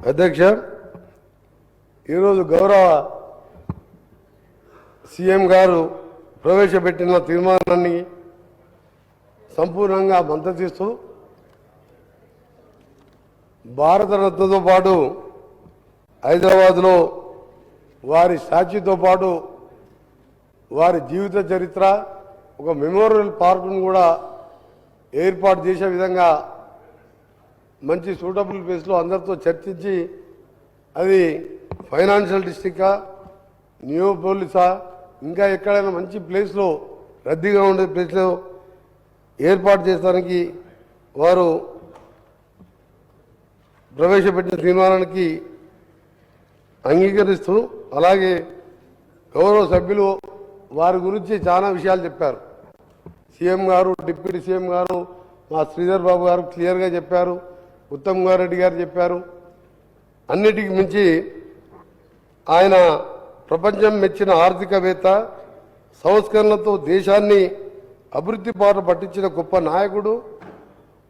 అధ్యక్ష ఈరోజు గౌరవ సీఎం గారు ప్రవేశపెట్టిన తీర్మానాన్ని సంపూర్ణంగా మద్దతిస్తూ భారతరత్నతో పాటు హైదరాబాద్లో వారి స్టాచ్యూతో పాటు వారి జీవిత చరిత్ర ఒక మెమోరియల్ పార్కును కూడా ఏర్పాటు చేసే విధంగా మంచి సూటబుల్ ప్లేస్లో అందరితో చర్చించి అది ఫైనాన్షియల్ డిస్టికా నియోపోలిసా ఇంకా ఎక్కడైనా మంచి ప్లేస్లో రద్దీగా ఉండే ప్లేస్లో ఏర్పాటు చేసడానికి వారు ప్రవేశపెట్టిన తీర్మానానికి అంగీకరిస్తూ అలాగే గౌరవ సభ్యులు వారి గురించి చాలా విషయాలు చెప్పారు. సీఎం గారు డిప్యూటీ సీఎం గారు మా శ్రీధర్ బాబు గారు క్లియర్గా చెప్పారు. ఉత్తమ్ కుమార్ గారు చెప్పారు. అన్నిటికి మించి ఆయన ప్రపంచం మెచ్చిన ఆర్థికవేత్త సంస్కరణలతో దేశాన్ని అభివృద్ధి బాట పట్టించిన గొప్ప నాయకుడు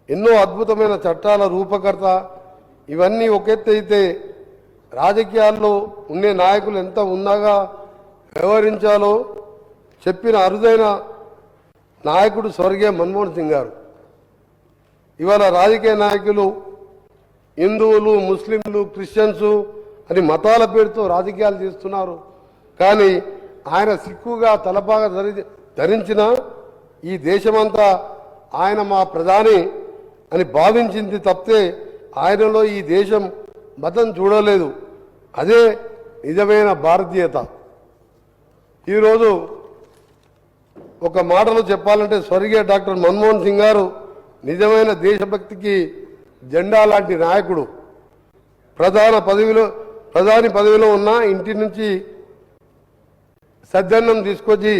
ఎన్నో అద్భుతమైన చట్టాల రూపకర్త. ఇవన్నీ ఒక ఎత్తు రాజకీయాల్లో ఉండే నాయకులు ఎంత ఉందాగా వ్యవహరించాలో చెప్పిన అరుదైన నాయకుడు స్వర్గీయ మన్మోహన్ సింగ్ గారు. ఇవాళ రాజకీయ నాయకులు హిందువులు ముస్లింలు క్రిస్టియన్సు అని మతాల పేరుతో రాజకీయాలు చేస్తున్నారు. కానీ ఆయన సిక్కుగా తలపాగా ధరి ధరించిన ఈ దేశమంతా ఆయన మా ప్రధాని అని భావించింది తప్పితే ఆయనలో ఈ దేశం మతం చూడలేదు. అదే నిజమైన భారతీయత. ఈరోజు ఒక మాటలో చెప్పాలంటే స్వర్గీయ డాక్టర్ మన్మోహన్ సింగ్ గారు నిజమైన దేశభక్తికి జెండా లాంటి నాయకుడు ప్రధాన పదవిలో ప్రధాని పదవిలో ఉన్న ఇంటి నుంచి సద్దన్నం తీసుకొచ్చి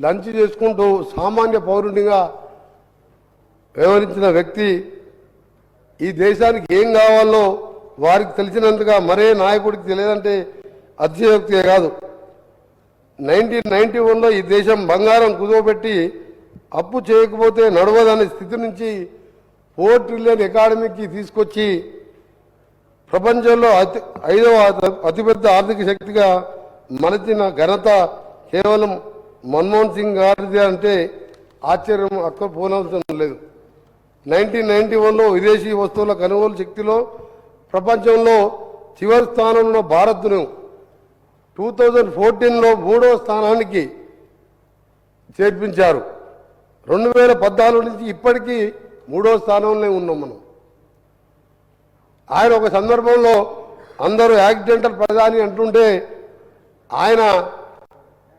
లంచ్ చేసుకుంటూ సామాన్య పౌరునిగా వ్యవహరించిన వ్యక్తి ఈ దేశానికి ఏం కావాలో వారికి తెలిసినంతగా మరే నాయకుడికి తెలియదంటే అతిశయోక్తే కాదు. నైన్టీన్ నైన్టీ వన్లో ఈ దేశం బంగారం కుదువబెట్టి అప్పు చేయకపోతే నడవదనే స్థితి నుంచి ఫోర్ ట్రిలియన్ ఎకాడమీకి తీసుకొచ్చి ప్రపంచంలో అతి ఐదవ అతిపెద్ద ఆర్థిక శక్తిగా మలచిన ఘనత కేవలం మన్మోహన్ సింగ్ గారిది అంటే ఆశ్చర్యం అక్క పోనవసరం లేదు. నైన్టీన్ నైన్టీ వన్లో విదేశీ వస్తువుల కొనుగోలు శక్తిలో ప్రపంచంలో చివరి స్థానంలో భారత్ను టూ థౌజండ్ ఫోర్టీన్లో మూడవ స్థానానికి చేర్పించారు. రెండు వేల పద్నాలుగు నుంచి ఇప్పటికీ మూడో స్థానంలో ఉన్నాం మనం. ఆయన ఒక సందర్భంలో అందరూ యాక్సిడెంటల్ ప్రధాని అంటుంటే ఆయన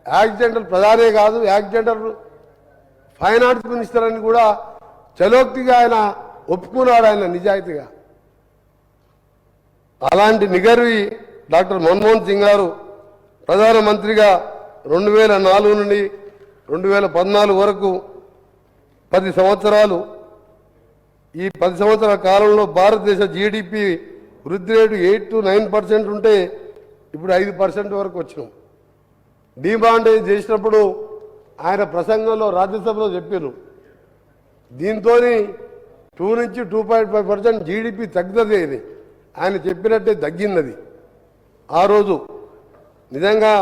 యాక్సిడెంటల్ ప్రధానే కాదు యాక్సిడెంటల్ ఫైనాన్స్ మినిస్టర్ అని కూడా చలోక్తిగా ఆయన ఒప్పుకున్నాడు ఆయన నిజాయితీగా. అలాంటి నిగర్వి డాక్టర్ మన్మోహన్ సింగ్ గారు ప్రధానమంత్రిగా రెండు వేల నాలుగు నుండి రెండు వేల పద్నాలుగు వరకు పది సంవత్సరాలు ఈ పది సంవత్సరాల కాలంలో భారతదేశ జీడిపి వృద్ధి rate eight to nine percent ఉంటే ఇప్పుడు ఐదు పర్సెంట్ వరకు వచ్చినాం. డిమాండేజ్ చేసినప్పుడు ఆయన ప్రసంగంలో రాజ్యసభలో చెప్పారు. దీంతో టూ నుంచి two point five percent GDP తగ్గుతుంది ఇది ఆయన చెప్పినట్టే తగ్గింది ఆ రోజు నిజంగా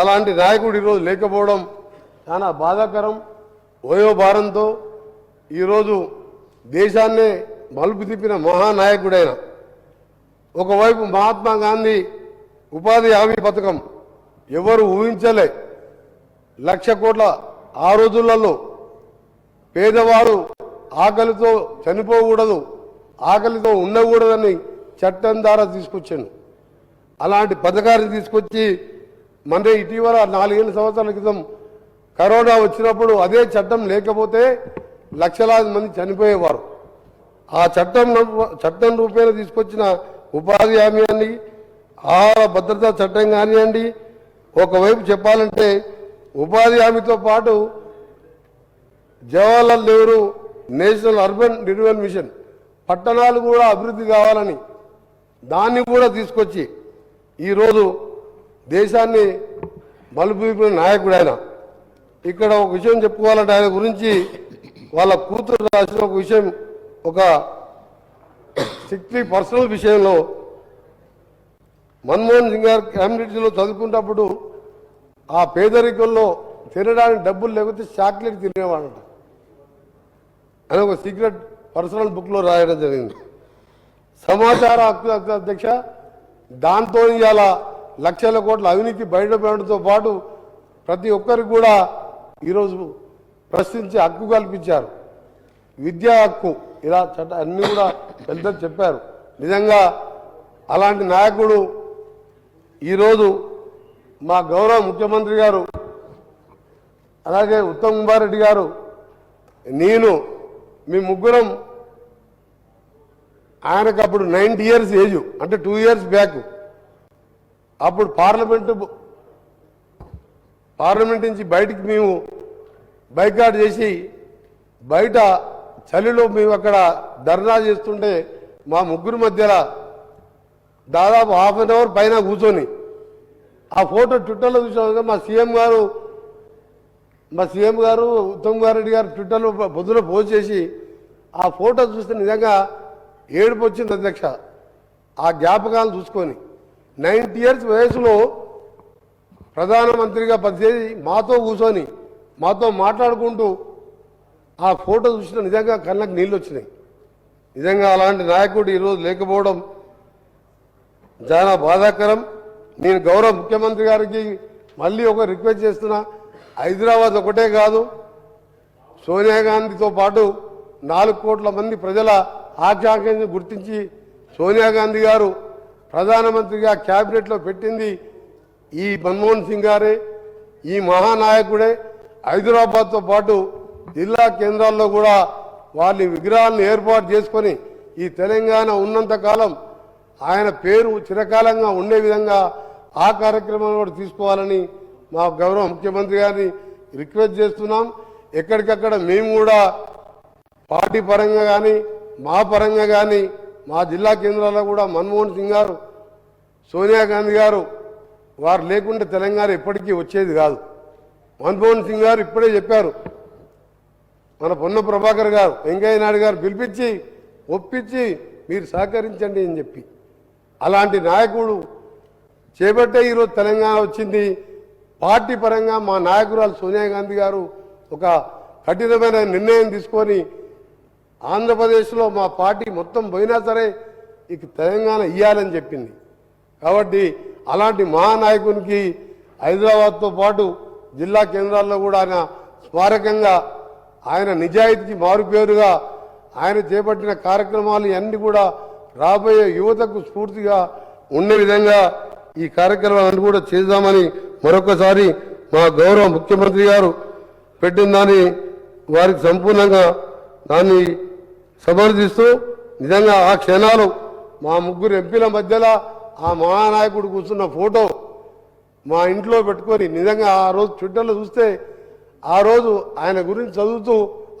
అలాంటి నాయకుడు ఈరోజు లేకపోవడం చాలా బాధాకరం. వయోభారంతో ఈరోజు దేశాన్నే మలుపు తిప్పిన మహానాయకుడైన ఒకవైపు మహాత్మా గాంధీ ఉపాధి హామీ పథకం ఎవరు ఊహించలే. లక్ష కోట్ల ఆ రోజులలో పేదవారు ఆకలితో చనిపోకూడదు ఆకలితో ఉండకూడదని చట్టం ద్వారా తీసుకొచ్చాను. అలాంటి పథకాన్ని తీసుకొచ్చి మన ఇటీవల నాలుగేళ్ళ సంవత్సరాల క్రితం కరోనా వచ్చినప్పుడు అదే చట్టం లేకపోతే లక్షలాది మంది చనిపోయేవారు. ఆ చట్టం చట్టం రూపేణ తీసుకొచ్చిన ఉపాధి హామీ అని ఆహార భద్రతా చట్టం కానివ్వండి ఒకవైపు చెప్పాలంటే ఉపాధి హామీతో పాటు Jawaharlal Nehru national urban renewal mission పట్టణాలు కూడా అభివృద్ధి కావాలని దాన్ని కూడా తీసుకొచ్చి ఈరోజు దేశాన్ని మలుపు నాయకుడు ఆయన. ఇక్కడ ఒక విషయం చెప్పుకోవాలంటే ఆయన గురించి వాళ్ళ కూతురు రాసిన ఒక విషయం ఒక సిక్స్టీ పర్సనల్ విషయంలో మన్మోహన్ సింగ్ గారు కమ్యూనిటీలో చదువుకున్నప్పుడు ఆ పేదరికంలో తినడానికి డబ్బులు లేకపోతే చాక్లెట్ తినేవాడంట. అని ఒక సీక్రెట్ పర్సనల్ బుక్లో రాయడం జరిగింది. సమాచార హక్కు అధ్యక్ష దాంతో ఇవాళ లక్షల కోట్ల అవినీతి బయటపడడంతో పాటు ప్రతి ఒక్కరికి కూడా ఈరోజు ప్రశ్నించే హక్కు కల్పించారు. విద్యా హక్కు ఇలా చట్ట అన్నీ కూడా పెద్దలు చెప్పారు. నిజంగా అలాంటి నాయకుడు ఈరోజు మా గౌరవ ముఖ్యమంత్రి గారు అలాగే ఉత్తమ్ కుమార్ రెడ్డి గారు నేను మీ ముగ్గురం ఆయనకు అప్పుడు నైంటీ ఇయర్స్ ఏజ్ అంటే టూ ఇయర్స్ బ్యాక్. అప్పుడు పార్లమెంటు పార్లమెంట్ నుంచి బయటికి మేము బైకాట్ చేసి బయట చలిలో మేము అక్కడ ధర్నా చేస్తుంటే మా ముగ్గురు మధ్యలో దాదాపు హాఫ్ అన్ అవర్ పైన కూర్చొని ఆ ఫోటో ట్విట్టర్లో చూసాం మా సీఎం గారు మా సీఎం గారు ఉత్తమ్ కుమార్ రెడ్డి గారు ట్విట్టర్లో పొద్దున పోస్ట్ చేసి ఆ ఫోటో చూస్తే నిజంగా ఏడుపు వచ్చింది అధ్యక్ష. ఆ జ్ఞాపకాలు చూసుకొని నైంటీ ఇయర్స్ వయసులో ప్రధానమంత్రిగా పనిచేసి మాతో కూర్చొని మాతో మాట్లాడుకుంటూ ఆ ఫోటో చూసిన నిజంగా కళ్ళకు నీళ్ళు వచ్చినాయి. నిజంగా అలాంటి నాయకుడు ఈరోజు లేకపోవడం చాలా బాధాకరం. నేను గౌరవ ముఖ్యమంత్రి గారికి మళ్ళీ ఒక రిక్వెస్ట్ చేస్తున్నా. హైదరాబాద్ ఒకటే కాదు సోనియా గాంధీతో పాటు నాలుగు కోట్ల మంది ప్రజల ఆకాంక్షను గుర్తించి సోనియా గాంధీ గారు ప్రధానమంత్రిగా క్యాబినెట్లో పెట్టింది ఈ మన్మోహన్ సింగ్ గారే ఈ మహానాయకుడే. హైదరాబాద్తో పాటు జిల్లా కేంద్రాల్లో కూడా వాళ్ళ విగ్రహాలను ఏర్పాటు చేసుకొని ఈ తెలంగాణ ఉన్నంతకాలం ఆయన పేరు చిరకాలంగా ఉండే విధంగా ఆ కార్యక్రమాన్ని కూడా తీసుకోవాలని మా గౌరవ ముఖ్యమంత్రి గారిని రిక్వెస్ట్ చేస్తున్నాం. ఎక్కడికక్కడ మేము కూడా పార్టీ పరంగా కానీ మా పరంగా కానీ మా జిల్లా కేంద్రాల్లో కూడా మన్మోహన్ సింగ్ గారు సోనియా గాంధీ గారు వారు లేకుంటే తెలంగాణ ఎప్పటికీ వచ్చేది కాదు. మన్మోహన్ సింగ్ గారు ఇప్పుడే చెప్పారు. మన పొన్న ప్రభాకర్ గారు వెంకయ్య నాయుడు గారు పిలిపించి ఒప్పించి మీరు సహకరించండి అని చెప్పి. అలాంటి నాయకుడు చేపట్టే ఈరోజు తెలంగాణ వచ్చింది. పార్టీ పరంగా మా నాయకురాలు సోనియా గాంధీ గారు ఒక కఠినమైన నిర్ణయం తీసుకొని ఆంధ్రప్రదేశ్లో మా పార్టీ మొత్తం పోయినా సరే ఇక తెలంగాణ ఇయ్యాలని చెప్పింది. కాబట్టి అలాంటి మహానాయకునికి హైదరాబాద్తో పాటు జిల్లా కేంద్రాల్లో కూడా ఆయన స్మారకంగా ఆయన నిజాయితీకి మారుపేరుగా ఆయన చేపట్టిన కార్యక్రమాలు అన్ని కూడా రాబోయే యువతకు స్ఫూర్తిగా ఉండే విధంగా ఈ కార్యక్రమాలను కూడా చేద్దామని మరొకసారి మా గౌరవ ముఖ్యమంత్రి గారు పెట్టిన దాన్ని వారికి సంపూర్ణంగా దాన్ని సమర్థిస్తూ నిజంగా ఆ క్షణాలు మా ముగ్గురు ఎంపీల మధ్యలో ఆ మహానాయకుడు కూర్చున్న ఫోటో మా ఇంట్లో పెట్టుకొని నిజంగా ఆ రోజు ట్విట్టర్లో చూస్తే ఆ రోజు ఆయన గురించి చదువుతూ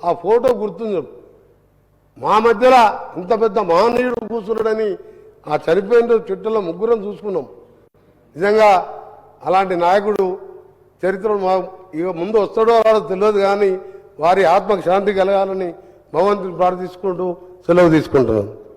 ఆ ఫోటో గుర్తుంది. మా మధ్యలో ఇంత పెద్ద మహనీయుడు కూర్చున్నాడని ఆ చనిపోయిన రోజు ట్విట్టర్లో ముగ్గురం చూసుకున్నాం. నిజంగా అలాంటి నాయకుడు చరిత్ర మా ఇక ముందు వస్తాడో రాడో తెలియదు కానీ వారి ఆత్మకు శాంతి కలగాలని భగవంతుని ప్రార్థించుకుంటూ సెలవు తీసుకుంటున్నాను